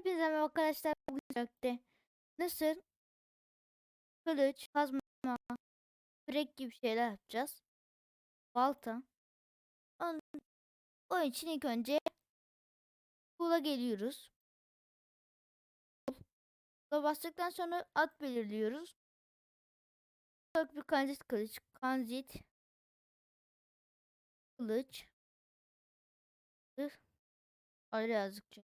Hepinize merhaba arkadaşlar. Bugün Sokak'ta nasıl kılıç, kazma, kürek gibi şeyler yapacağız. Balta. Onun, için ilk önce kula geliyoruz. Kula bastıktan sonra at belirliyoruz. Çok bir kanzit kılıç, kanzit kılıç. Öyle yazdık.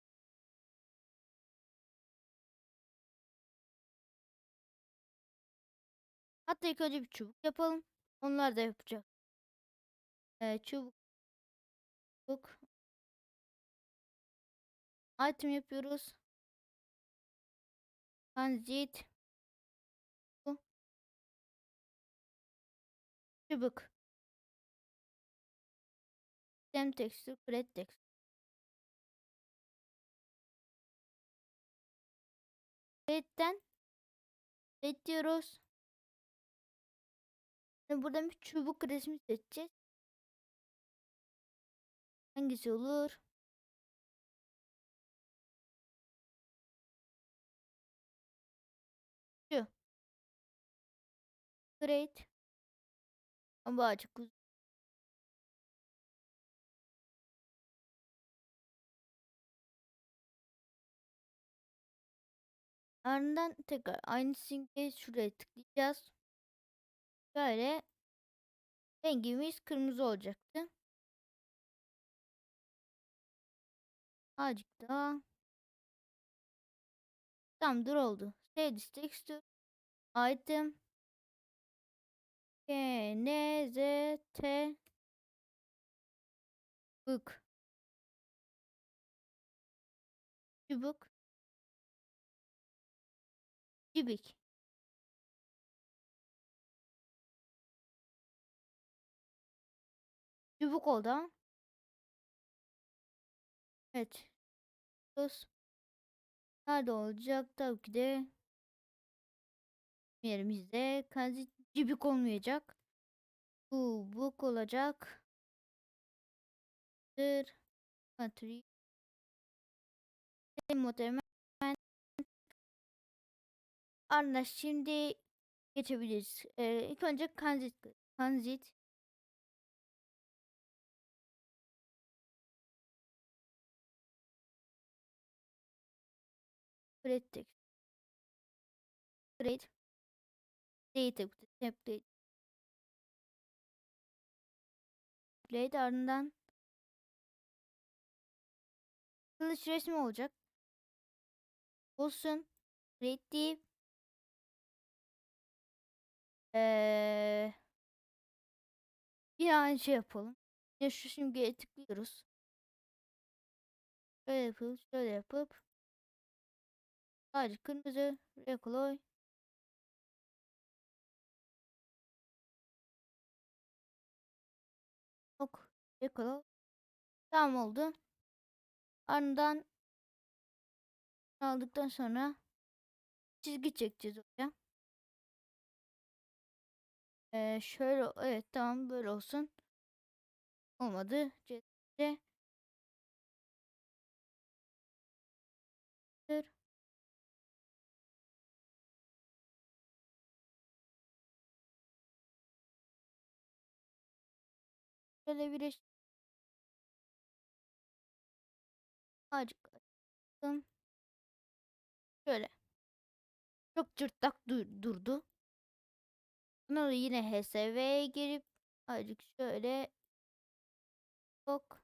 Hatta ilk önce bir çubuk yapalım. Onlar da yapacak. Ee, çubuk. Çubuk. Item yapıyoruz. Transit. Bu. Çubuk. Dem tekstür, create text. Create'den create diyoruz. Şimdi buradan bir çubuk resmi seçeceğiz. Hangisi olur? Şu. Create. Ama açık uzun. Ardından tekrar aynı simgeyi şuraya tıklayacağız. Böyle rengimiz kırmızı olacaktı. Azıcık daha. Tamamdır oldu. Save texture. Item. K, N, Z, T. Bık. Çubuk. Cibik. Çubuk oldu ha. Evet. Nerede olacak? Tabii ki de yerimizde. Kanzi cibik olmayacak. Bu buk olacak. Dır. Country. Muhtemelen Arna şimdi geçebiliriz. Ee, ilk önce kanzit. Kanzit. Create. Create. Data template. Template ardından kılıç resmi olacak. Olsun. Create deyip ee, yine aynı şey yapalım. Yine şu simgeye tıklıyoruz. Şöyle yapıp şöyle yapıp sadece kırmızı rekoy Ok rekoy tamam oldu. Ardından aldıktan sonra çizgi çekeceğiz oraya. Ee, şöyle evet tamam böyle olsun. Olmadı. C, Şöyle bir eş... Azıcık açtım. Şöyle. Çok cırtlak dur durdu. Sonra yine HSV'ye girip azıcık şöyle Bak.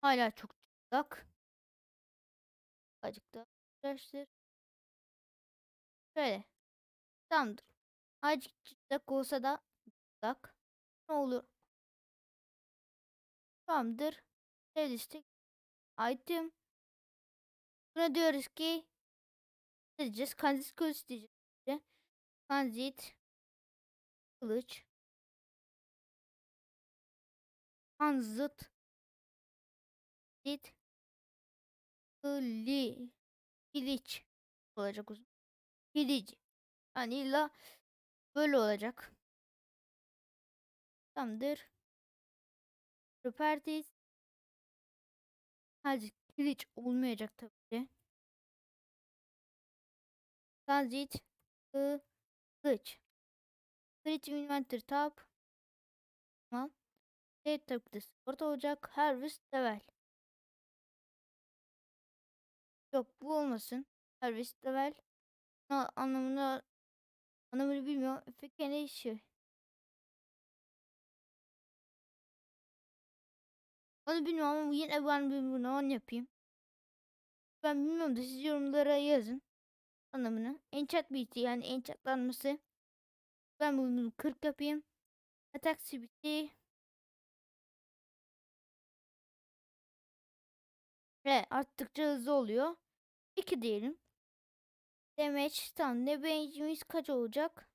Hala çok cırtlak. Azıcık da arkadaşlar. Şöyle. Tamamdır. Azıcık cırtlak olsa da cırtlak. Ne olur? Tamamdır. Seristik. Item. Buna diyoruz ki ne diyeceğiz? Kanzit kılıç diyeceğiz. Kanzit kılıç. Kanzıt Dit Kli Kiliç olacak uzun. Kilici. Yani illa böyle olacak. Tamamdır. Properties. Azıcık Hiç olmayacak tabii ki. Transit. Kılıç. Kılıç Inventor Tab. Tamam. Ki de sport olacak. Harvest level. Yok bu olmasın. Harvest level. Na, anlamını anlamını bilmiyorum. Peki ne işi? Onu bilmiyorum ama yine ben bunu on yapayım. Ben bilmiyorum da siz yorumlara yazın. Anlamını. Enchant biti yani enchantlanması. Ben bunu 40 yapayım. Attack speed'i Ve arttıkça hızlı oluyor. 2 diyelim. Damage tam ne bench'imiz kaç olacak?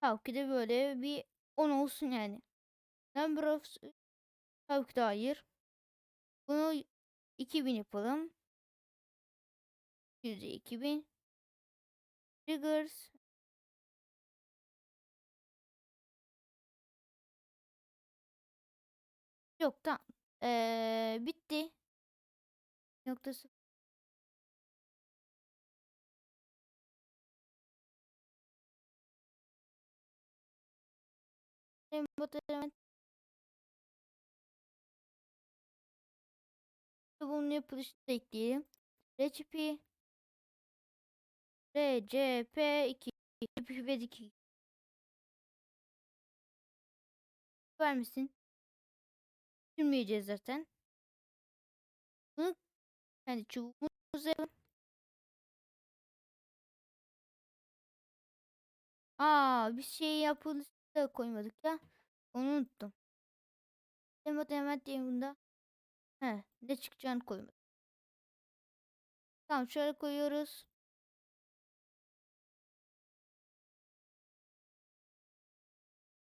Tabii ki de böyle bir 10 olsun yani. Number of tabii ki de hayır. Bunu 2000 yapalım. Yüzde 2000. Triggers. Yok tamam. Ee, bitti. Noktası. Remote element. Bunun yapılışını da ekleyelim. Recipe. RCP2. Recipe 2. Vermişsin. Sürmeyeceğiz zaten. Bunu yani çubuğumuzu yapalım. Aa bir şey yapılışını da koymadık ya. Onu unuttum. Hemen hemen diyeyim bunda. He ne çıkacağını koymadım. Tamam şöyle koyuyoruz.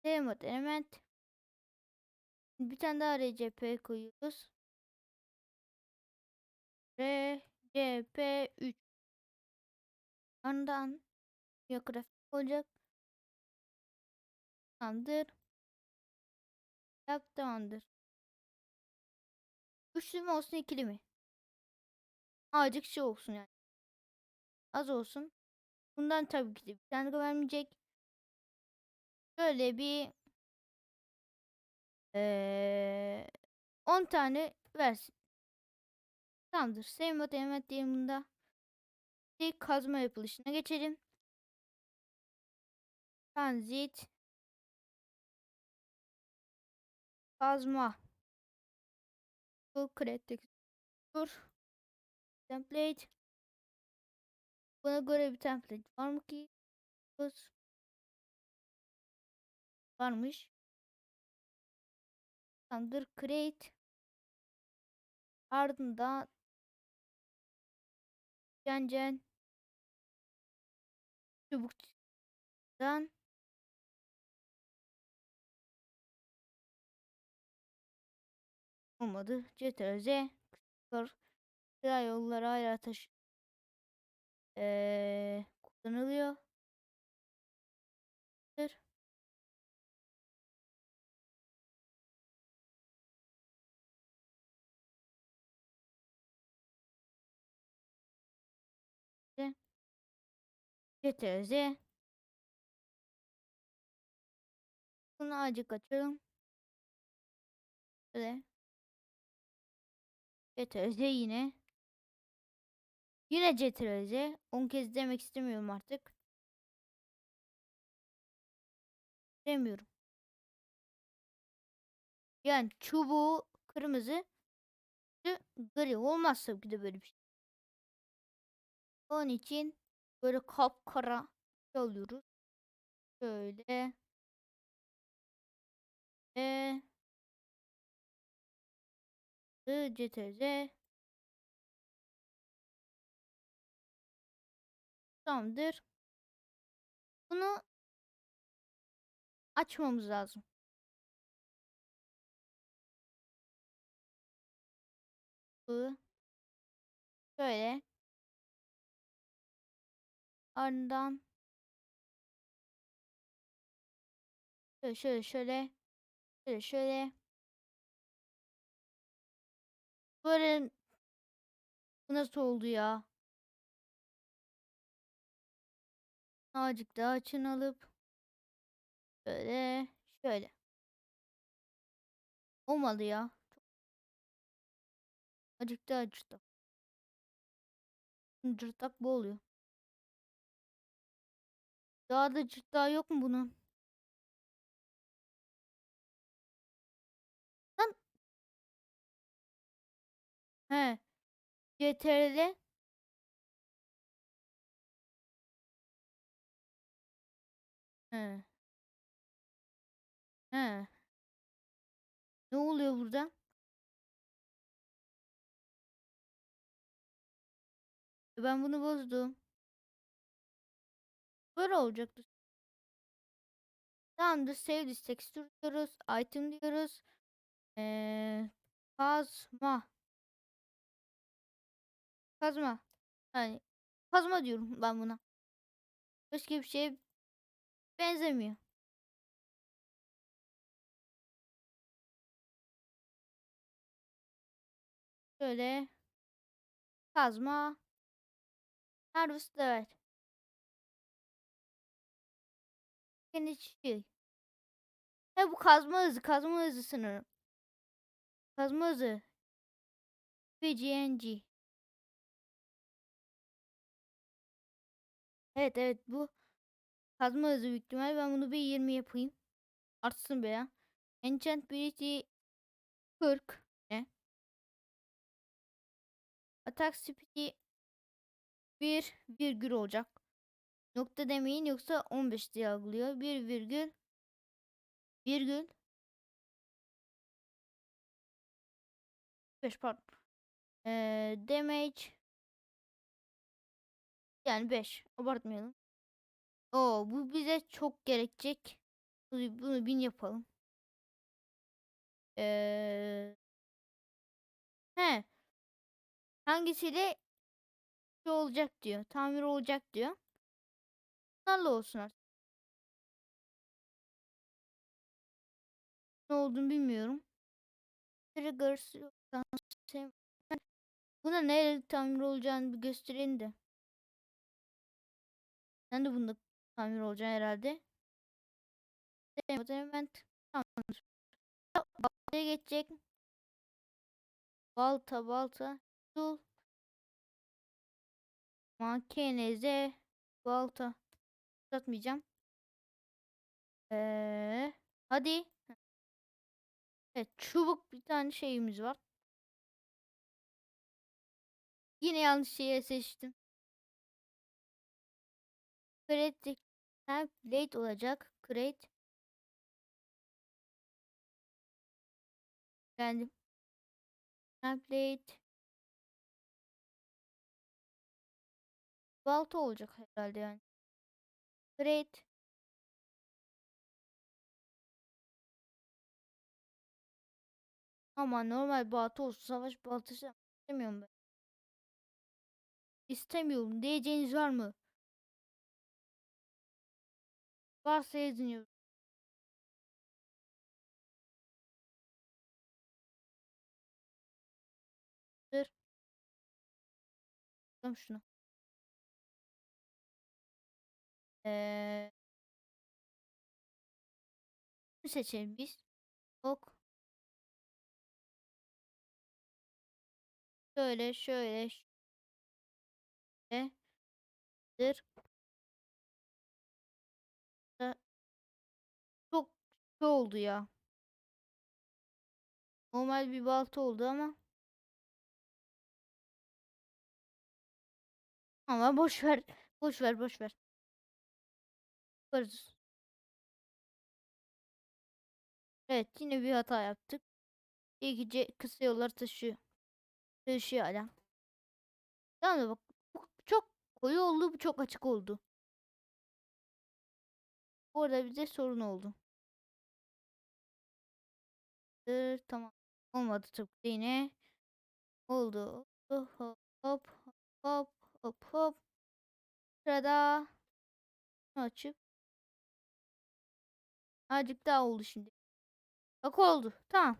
Remote element. Bir tane daha RCP koyuyoruz. RCP3 Andan Biografik olacak. Tamamdır. Yap tamamdır. Üçlü mü olsun ikili mi? Azıcık şey olsun yani. Az olsun. Bundan tabii ki de bir tane vermeyecek. Şöyle bir ee, 10 tane versin. Tamamdır. Sevme element diyelim bunda. Bir kazma yapılışına geçelim. Transit. Kazma. Bu create dur. Template. Buna göre bir template var mı ki? Varmış. Tamamdır. Create. Ardından Cencen çubuktan olmadı. CTRZ Kısa yollara hala taşı ee, kullanılıyor. CTRZ Bunu azıcık açalım. Şöyle. CTRZ yine. Yine CTRZ. 10 kez demek istemiyorum artık. Demiyorum. Yani çubuğu kırmızı gri olmaz tabii ki de böyle bir şey. Onun için böyle kapkara alıyoruz. Şöyle. E CTRZ Tamamdır. Bunu açmamız lazım. Bu şöyle ardından şöyle şöyle şöyle şöyle şöyle böyle Bu nasıl oldu ya? Azıcık daha açın alıp şöyle şöyle. Olmadı ya. Azıcık daha cırtlak. Cırtlak bu oluyor. Daha da cırtlağı yok mu bunun? He. CTRL He. He. Ne oluyor burada? Ben bunu bozdum. Böyle olacaktı. Tamamdır. Save this texture diyoruz. Item diyoruz. Ee, kazma. Kazma. Yani kazma diyorum ben buna. Başka bir şeye benzemiyor. Şöyle kazma harvest level. Yeni şey. He bu kazma hızı, kazma hızı sınırı. Kazma hızı. PGNG. Evet evet bu kazma hızı büyük ihtimal. Ben bunu bir 20 yapayım. Artsın be ya. Enchant ability 40. Ne? Attack speed 1 virgül olacak. Nokta demeyin yoksa 15 diye algılıyor. 1 virgül virgül 5 pardon. Ee, damage yani 5 abartmayalım. Oo bu bize çok gerekecek. Bunu, bunu bin yapalım. Ee, he. Hangisiyle şey olacak diyor. Tamir olacak diyor. Bunlarla olsun artık. Ne olduğunu bilmiyorum. Triggers Buna neyle tamir olacağını bir göstereyim de. Sen de bunda tamir olacaksın herhalde. Element tamamdır. Baltaya geçecek. Balta balta. Sul. Makineze. Balta. Uzatmayacağım. Ee, hadi. Evet çubuk bir tane şeyimiz var. Yine yanlış şeye seçtim. Create template olacak. Create. Geldim. Template. Balta olacak herhalde yani. Create. Ama normal balta olsun. Savaş baltası istemiyorum ben. İstemiyorum. Diyeceğiniz var mı? Varsa. Dur. Bakalım şunu. Ee, seçelim biz. Ok. Şöyle şöyle. Şöyle. Dır. Şey oldu ya. Normal bir balta oldu ama. Ama boş ver. Boş ver, boş ver. Evet, yine bir hata yaptık. İyi ki kısa yollar taşıyor. Taşıyor hala. Tamam da bak. Çok koyu oldu, bu çok açık oldu. Orada bize sorun oldu. Dır, tamam. Olmadı tabii yine. Oldu. Hop hop hop hop hop. Sırada açıp azıcık daha oldu şimdi. Bak oldu. Tamam.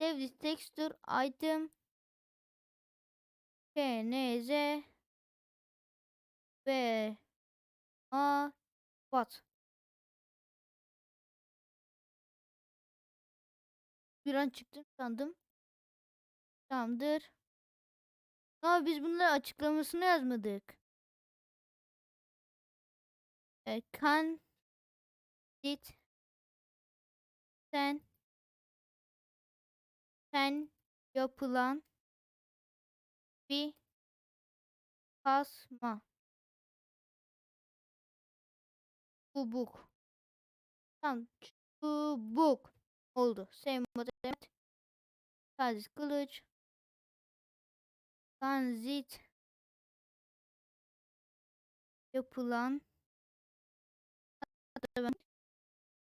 Save this texture item K, N, Z, B, A, Bat. Bir an çıktım sandım. Tamamdır. Ama biz bunları açıklamasını yazmadık. E, kan dit sen sen yapılan bir kasma çubuk tam çubuk oldu. Sevmedi. Taziz kılıç. Transit. Yapılan.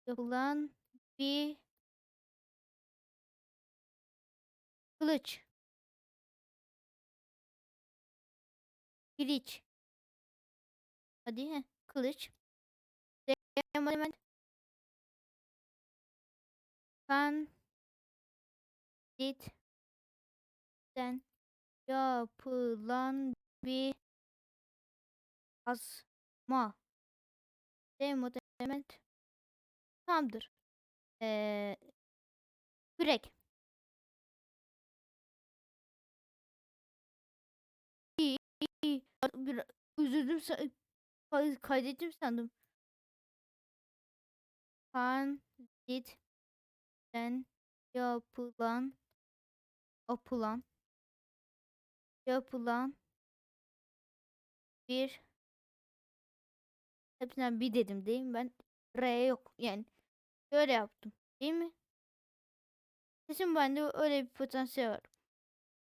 Yapılan bir kılıç. Kiliç hadi he, kılıç. Hemen sen yapılan bir asma demet tamdır. Ee, kürek. İyi, iyi. Bir, üzüldüm kaydettim sandım. Kan dit sen yapılan yapılan yapılan bir hepsinden bir dedim değil mi? Ben R yok yani böyle yaptım değil mi? Kesin bende öyle bir potansiyel var.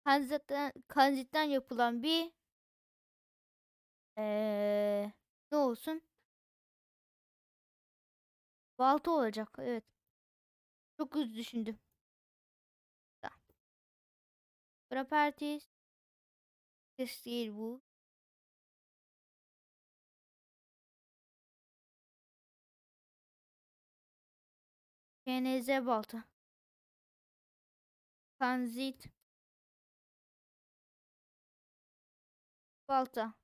Kanzitten, kanzitten yapılan bir ee, ne olsun? Balta olacak evet. Çok hızlı düşündüm. Properties Kes değil bu. KNZ balta. Kanzit. Balta.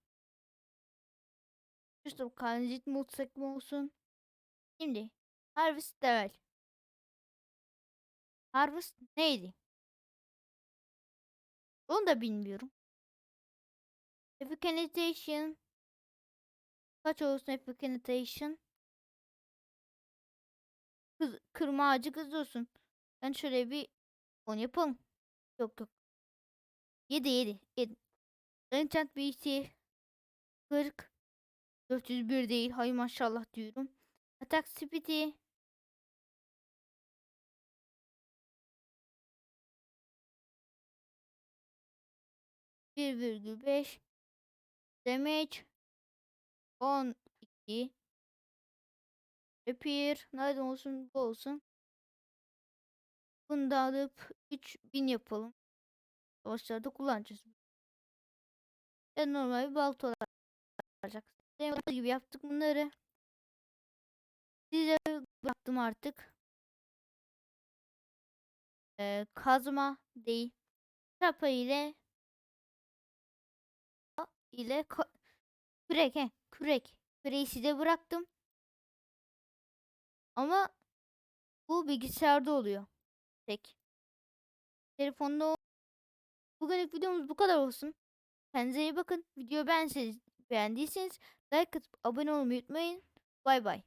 İşte kanzit mutsak mı olsun? Şimdi harvest level. Harvest neydi? Onu da bilmiyorum. Efficanization. Kaç olsun efficanization? Kız, kırma ağacı kız olsun. Ben şöyle bir onu yapalım. Yok yok. 7 7 7. Enchant BC 40 401 değil. Hay maşallah diyorum. Attack speed'i bir virgül beş damage on iki. Repair nerede olsun bu olsun. Bunu da alıp 3000 yapalım. Savaşlarda kullanacağız. Ya normal bir balta olacak Dediğim gibi yaptık bunları. Size bıraktım artık. Ee, kazma değil. Çapa ile ile kürek he kürek. Küreği size bıraktım. Ama bu bilgisayarda oluyor. Tek. Telefonda bugünlük videomuz bu kadar olsun. Kendinize iyi bakın. Video beğenseniz beğendiyseniz like atıp abone olmayı unutmayın. Bay bay